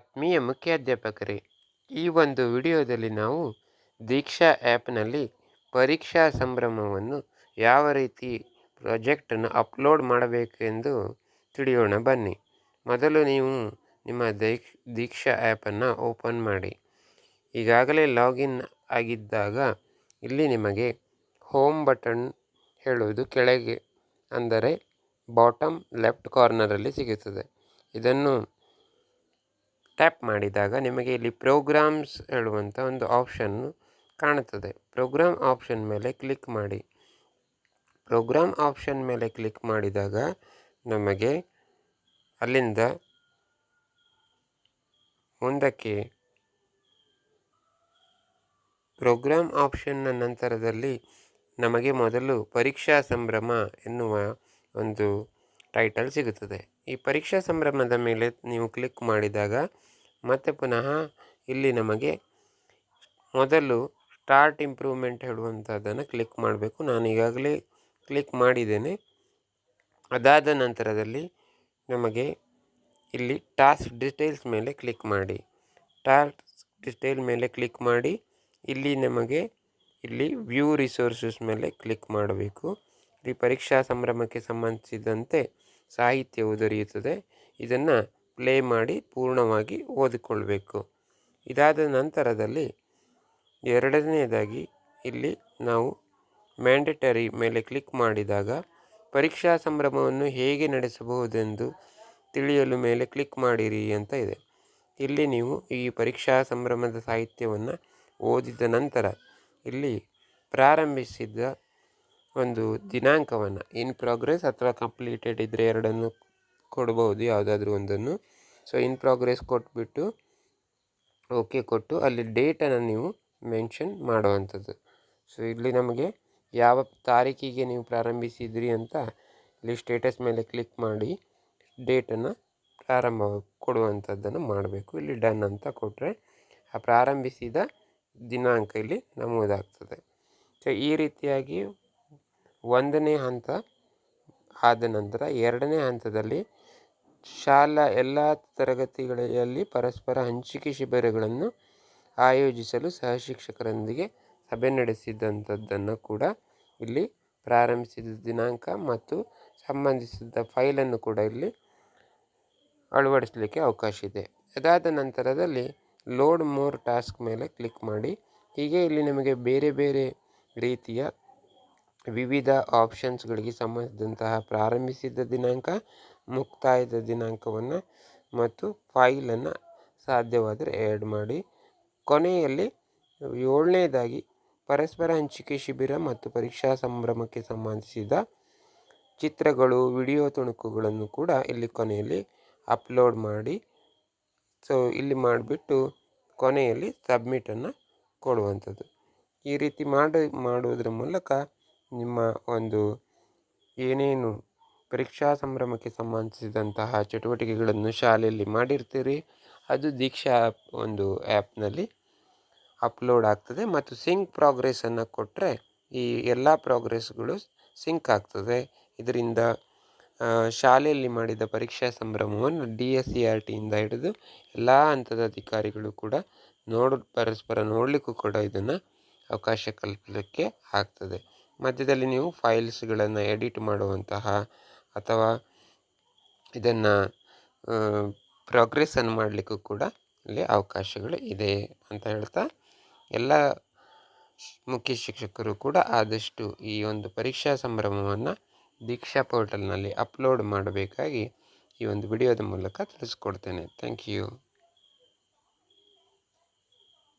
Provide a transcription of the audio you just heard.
ಆತ್ಮೀಯ ಮುಖ್ಯಾಧ್ಯಾಪಕರೇ, ಈ ಒಂದು ವಿಡಿಯೋದಲ್ಲಿ ನಾವು ದೀಕ್ಷಾ ಆ್ಯಪ್ನಲ್ಲಿ ಪರೀಕ್ಷಾ ಸಂಭ್ರಮವನ್ನು ಯಾವ ರೀತಿ ಪ್ರಾಜೆಕ್ಟನ್ನು ಅಪ್ಲೋಡ್ ಮಾಡಬೇಕೆಂದು ತಿಳಿಯೋಣ. ಬನ್ನಿ. ಮೊದಲು ನೀವು ನಿಮ್ಮ ದೀಕ್ಷ ದೀಕ್ಷಾ ಆ್ಯಪನ್ನು ಓಪನ್ ಮಾಡಿ. ಈಗಾಗಲೇ ಲಾಗಿನ್ ಆಗಿದ್ದಾಗ ಇಲ್ಲಿ ನಿಮಗೆ ಹೋಮ್ ಬಟನ್ ಹೇಳುವುದು ಕೆಳಗೆ ಅಂದರೆ ಬಾಟಮ್ ಲೆಫ್ಟ್ ಕಾರ್ನರಲ್ಲಿ ಸಿಗುತ್ತದೆ. ಇದನ್ನು ಟ್ಯಾಪ್ ಮಾಡಿದಾಗ ನಿಮಗೆ ಇಲ್ಲಿ ಪ್ರೋಗ್ರಾಮ್ಸ್ ಹೇಳುವಂಥ ಒಂದು ಆಪ್ಷನ್ನು ಕಾಣುತ್ತದೆ. ಪ್ರೋಗ್ರಾಮ್ ಆಪ್ಷನ್ ಮೇಲೆ ಕ್ಲಿಕ್ ಮಾಡಿ. ಪ್ರೋಗ್ರಾಮ್ ಆಪ್ಷನ್ ಮೇಲೆ ಕ್ಲಿಕ್ ಮಾಡಿದಾಗ ನಮಗೆ ಅಲ್ಲಿಂದ ಮುಂದಕ್ಕೆ ಪ್ರೋಗ್ರಾಮ್ ಆಪ್ಷನ್ನ ನಂತರದಲ್ಲಿ ನಮಗೆ ಮೊದಲು ಪರೀಕ್ಷಾ ಸಂಭ್ರಮ ಎನ್ನುವ ಒಂದು ಟೈಟಲ್ ಸಿಗುತ್ತದೆ. ಈ ಪರೀಕ್ಷಾ ಸಂಭ್ರಮದ ಮೇಲೆ ನೀವು ಕ್ಲಿಕ್ ಮಾಡಿದಾಗ ಮತ್ತೆ ಪುನಃ ಇಲ್ಲಿ ನಮಗೆ ಮೊದಲು ಸ್ಟಾರ್ಟ್ ಇಂಪ್ರೂವ್ಮೆಂಟ್ ಹೇಳುವಂಥದ್ದನ್ನು ಕ್ಲಿಕ್ ಮಾಡಬೇಕು. ನಾನು ಈಗಾಗಲೇ ಕ್ಲಿಕ್ ಮಾಡಿದ್ದೇನೆ. ಅದಾದ ನಂತರದಲ್ಲಿ ನಮಗೆ ಇಲ್ಲಿ ಟಾಸ್ಕ್ ಡಿಟೇಲ್ಸ್ ಮೇಲೆ ಕ್ಲಿಕ್ ಮಾಡಿ. ಟಾಸ್ಕ್ ಡಿಟೇಲ್ ಮೇಲೆ ಕ್ಲಿಕ್ ಮಾಡಿ. ಇಲ್ಲಿ ನಮಗೆ ಇಲ್ಲಿ ವ್ಯೂ ರಿಸೋರ್ಸಸ್ ಮೇಲೆ ಕ್ಲಿಕ್ ಮಾಡಬೇಕು. ಈ ಪರೀಕ್ಷಾ ಸಂಭ್ರಮಕ್ಕೆ ಸಂಬಂಧಿಸಿದಂತೆ ಸಾಹಿತ್ಯವು ದೊರೆಯುತ್ತದೆ. ಇದನ್ನು ಪ್ಲೇ ಮಾಡಿ ಪೂರ್ಣವಾಗಿ ಓದಿಕೊಳ್ಬೇಕು. ಇದಾದ ನಂತರದಲ್ಲಿ ಎರಡನೆಯದಾಗಿ ಇಲ್ಲಿ ನಾವು ಮ್ಯಾಂಡೇಟರಿ ಮೇಲೆ ಕ್ಲಿಕ್ ಮಾಡಿದಾಗ ಪರೀಕ್ಷಾ ಸಂಭ್ರಮವನ್ನು ಹೇಗೆ ನಡೆಸಬಹುದೆಂದು ತಿಳಿಯಲು ಮೇಲೆ ಕ್ಲಿಕ್ ಮಾಡಿರಿ ಅಂತ ಇದೆ. ಇಲ್ಲಿ ನೀವು ಈ ಪರೀಕ್ಷಾ ಸಂಭ್ರಮದ ಸಾಹಿತ್ಯವನ್ನು ಓದಿದ ನಂತರ ಇಲ್ಲಿ ಪ್ರಾರಂಭಿಸಿದ ಒಂದು ದಿನಾಂಕವನ್ನು ಇನ್ ಪ್ರೋಗ್ರೆಸ್ ಅಥವಾ ಕಂಪ್ಲೀಟೆಡ್ ಇದ್ದರೆ ಎರಡನ್ನು ಕೊಡ್ಬೋದು, ಯಾವುದಾದ್ರೂ ಒಂದನ್ನು. ಸೊ ಇನ್ ಪ್ರೋಗ್ರೆಸ್ ಕೊಟ್ಬಿಟ್ಟು ಓಕೆ ಕೊಟ್ಟು, ಅಲ್ಲಿ ಡೇಟನ್ನು ನೀವು ಮೆನ್ಷನ್ ಮಾಡುವಂಥದ್ದು. ಸೊ ಇಲ್ಲಿ ನಮಗೆ ಯಾವ ತಾರೀಕಿಗೆ ನೀವು ಪ್ರಾರಂಭಿಸಿದ್ರಿ ಅಂತ ಇಲ್ಲಿ ಸ್ಟೇಟಸ್ ಮೇಲೆ ಕ್ಲಿಕ್ ಮಾಡಿ ಡೇಟನ್ನು ಪ್ರಾರಂಭ ಕೊಡುವಂಥದ್ದನ್ನು ಮಾಡಬೇಕು. ಇಲ್ಲಿ ಡನ್ ಅಂತ ಕೊಟ್ಟರೆ ಆ ಪ್ರಾರಂಭಿಸಿದ ದಿನಾಂಕ ಇಲ್ಲಿ ನಮೂದಾಗ್ತದೆ. ಸೊ ಈ ರೀತಿಯಾಗಿ ಒಂದನೇ ಹಂತ ಆದ ನಂತರ ಎರಡನೇ ಹಂತದಲ್ಲಿ ಶಾಲಾ ಎಲ್ಲ ತರಗತಿಗಳಲ್ಲಿ ಪರಸ್ಪರ ಹಂಚಿಕೆ ಶಿಬಿರಗಳನ್ನು ಆಯೋಜಿಸಲು ಸಹ ಶಿಕ್ಷಕರೊಂದಿಗೆ ಸಭೆ ನಡೆಸಿದಂಥದ್ದನ್ನು ಕೂಡ ಇಲ್ಲಿ ಪ್ರಾರಂಭಿಸಿದ ದಿನಾಂಕ ಮತ್ತು ಸಂಬಂಧಿಸಿದ ಫೈಲನ್ನು ಕೂಡ ಇಲ್ಲಿ ಅಳವಡಿಸಲಿಕ್ಕೆ ಅವಕಾಶ ಇದೆ. ಅದಾದ ನಂತರದಲ್ಲಿ ಲೋಡ್ ಮೋರ್ ಟಾಸ್ಕ್ ಮೇಲೆ ಕ್ಲಿಕ್ ಮಾಡಿ. ಹೀಗೆ ಇಲ್ಲಿ ನಿಮಗೆ ಬೇರೆ ಬೇರೆ ರೀತಿಯ ವಿವಿಧ ಆಪ್ಷನ್ಸ್ಗಳಿಗೆ ಸಂಬಂಧಿಸಿದಂತಹ ಪ್ರಾರಂಭಿಸಿದ ದಿನಾಂಕ ಮುಕ್ತಾಯದ ದಿನಾಂಕವನ್ನು ಮತ್ತು ಫೈಲನ್ನು ಸಾಧ್ಯವಾದರೆ ಆ್ಯಡ್ ಮಾಡಿ. ಕೊನೆಯಲ್ಲಿ ಏಳನೇದಾಗಿ ಪರಸ್ಪರ ಹಂಚಿಕೆ ಶಿಬಿರ ಮತ್ತು ಪರೀಕ್ಷಾ ಸಂಭ್ರಮಕ್ಕೆ ಸಂಬಂಧಿಸಿದ ಚಿತ್ರಗಳು, ವಿಡಿಯೋ ತುಣುಕುಗಳನ್ನು ಕೂಡ ಇಲ್ಲಿ ಕೊನೆಯಲ್ಲಿ ಅಪ್ಲೋಡ್ ಮಾಡಿ. ಸೊ, ಇಲ್ಲಿ ಮಾಡಿಬಿಟ್ಟು ಕೊನೆಯಲ್ಲಿ ಸಬ್ಮಿಟನ್ನು ಕೊಡುವಂಥದ್ದು. ಈ ರೀತಿ ಮಾಡಿ, ಮಾಡುವುದರ ಮೂಲಕ ನಿಮ್ಮ ಒಂದು ಏನೇನು ಪರೀಕ್ಷಾ ಸಂಭ್ರಮಕ್ಕೆ ಸಂಬಂಧಿಸಿದಂತಹ ಚಟುವಟಿಕೆಗಳನ್ನು ಶಾಲೆಯಲ್ಲಿ ಮಾಡಿರ್ತೀರಿ. ಅದು ದೀಕ್ಷಾ ಆ್ಯಪ್ ಒಂದು ಆ್ಯಪ್ನಲ್ಲಿ ಅಪ್ಲೋಡ್ ಆಗ್ತದೆ ಮತ್ತು ಸಿಂಕ್ ಪ್ರೋಗ್ರೆಸನ್ನು ಕೊಟ್ಟರೆ ಈ ಎಲ್ಲ ಪ್ರೋಗ್ರೆಸ್ಗಳು ಸಿಂಕ್ ಆಗ್ತದೆ. ಇದರಿಂದ ಶಾಲೆಯಲ್ಲಿ ಮಾಡಿದ ಪರೀಕ್ಷಾ ಸಂಭ್ರಮವನ್ನು ಡಿ ಎಸ್ ಸಿ ಆರ್ ಟಿಯಿಂದ ಹಿಡಿದು ಎಲ್ಲ ಹಂತದ ಅಧಿಕಾರಿಗಳು ಕೂಡ ನೋಡ, ಪರಸ್ಪರ ನೋಡಲಿಕ್ಕೂ ಕೂಡ ಇದನ್ನು ಅವಕಾಶ ಕಲ್ಪಲಿಕ್ಕೆ ಆಗ್ತದೆ. ಮಧ್ಯದಲ್ಲಿ ನೀವು ಫೈಲ್ಸ್ಗಳನ್ನು ಎಡಿಟ್ ಮಾಡುವಂತಹ ಅಥವಾ ಇದನ್ನು ಪ್ರೋಗ್ರೆಸನ್ನು ಮಾಡಲಿಕ್ಕೂ ಕೂಡ ಇಲ್ಲಿ ಅವಕಾಶಗಳು ಇದೆ ಅಂತ ಹೇಳ್ತಾ, ಎಲ್ಲ ಮುಖ್ಯ ಶಿಕ್ಷಕರು ಕೂಡ ಆದಷ್ಟು ಈ ಒಂದು ಪರೀಕ್ಷಾ ಸಂಭ್ರಮವನ್ನು ದೀಕ್ಷಾ ಪೋರ್ಟಲ್ನಲ್ಲಿ ಅಪ್ಲೋಡ್ ಮಾಡಬೇಕಾಗಿ ಈ ಒಂದು ವಿಡಿಯೋದ ಮೂಲಕ ತಿಳಿಸ್ಕೊಡ್ತೇನೆ. Thank you